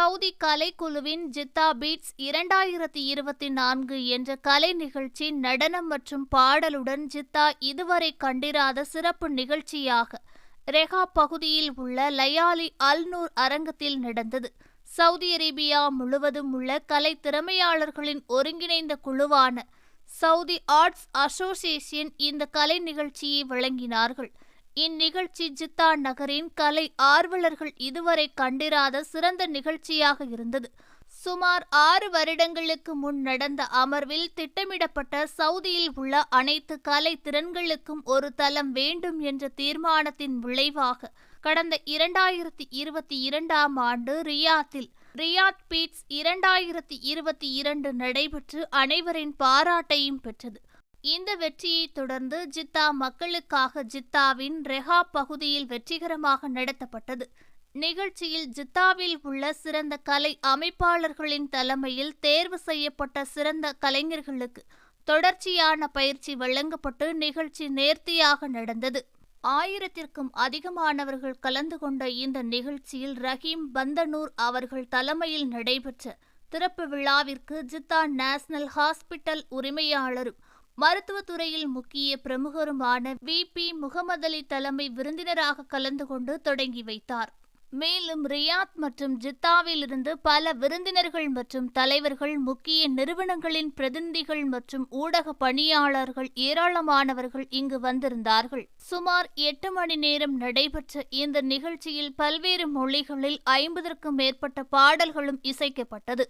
Saudi கலைக்குழுவின் Jeddah beads இரண்டாயிரத்தி இருபத்தி நான்கு என்ற கலை நிகழ்ச்சி நடனம் மற்றும் பாடலுடன் ஜித்தா இதுவரை கண்டிராத சிறப்பு நிகழ்ச்சியாக ரெஹா பகுதியில் உள்ள லயாலி அல்நூர் அரங்கத்தில் நடந்தது. சவுதி அரேபியா முழுவதும் உள்ள கலை திறமையாளர்களின் ஒருங்கிணைந்த குழுவான சவுதி ஆர்ட்ஸ் அசோசியேஷன் இந்த கலை நிகழ்ச்சியை வழங்கினார்கள். இந்நிகழ்ச்சி ஜித்தா நகரின் கலை ஆர்வலர்கள் இதுவரை கண்டிராத சிறந்த நிகழ்ச்சியாக இருந்தது. சுமார் ஆறு வருடங்களுக்கு முன் நடந்த அமர்வில் திட்டமிடப்பட்ட சவுதியில் உள்ள அனைத்து கலை திறன்களுக்கும் ஒரு தளம் வேண்டும் என்ற தீர்மானத்தின் விளைவாக கடந்த இரண்டாயிரத்தி இருபத்தி இரண்டாம் ஆண்டு ரியாத்தில் ரியாத் பீட்ஸ் இரண்டாயிரத்தி இருபத்தி இரண்டு நடைபெற்று அனைவரின் பாராட்டையும் பெற்றது. இந்த வெற்றியை தொடர்ந்து ஜித்தா மக்களுக்காக ஜித்தாவின் ரெஹா பகுதியில் வெற்றிகரமாக நடத்தப்பட்டது. நிகழ்ச்சியில் ஜித்தாவில் உள்ள சிறந்த கலை அமைப்பாளர்களின் தலைமையில் தேர்வு செய்யப்பட்ட சிறந்த கலைஞர்களுக்கு தொடர்ச்சியான பயிற்சி வழங்கப்பட்டு நிகழ்ச்சி நேர்த்தியாக நடந்தது. ஆயிரத்திற்கும் அதிகமானவர்கள் கலந்து கொண்ட இந்த நிகழ்ச்சியில் ரஹீம் பந்தனூர் அவர்கள் தலைமையில் நடைபெற்ற திறப்பு விழாவிற்கு ஜித்தா நேஷனல் ஹாஸ்பிட்டல் உரிமையாளரும் மருத்துவத்துறையில் முக்கிய பிரமுகருமான வி. பி. முகமது அலி தலைமை விருந்தினராக கலந்து கொண்டு தொடங்கி வைத்தார். மேலும் ரியாத் மற்றும் ஜித்தாவில் இருந்து பல விருந்தினர்கள் மற்றும் தலைவர்கள் முக்கிய நிறுவனங்களின் பிரதிநிதிகள் மற்றும் ஊடக பணியாளர்கள் ஏராளமானவர்கள் இங்கு வந்திருந்தார்கள். சுமார் எட்டு மணி நேரம் நடைபெற்ற இந்த நிகழ்ச்சியில் பல்வேறு மொழிகளில் ஐம்பதற்கும் மேற்பட்ட பாடல்களும் இசைக்கப்பட்டது.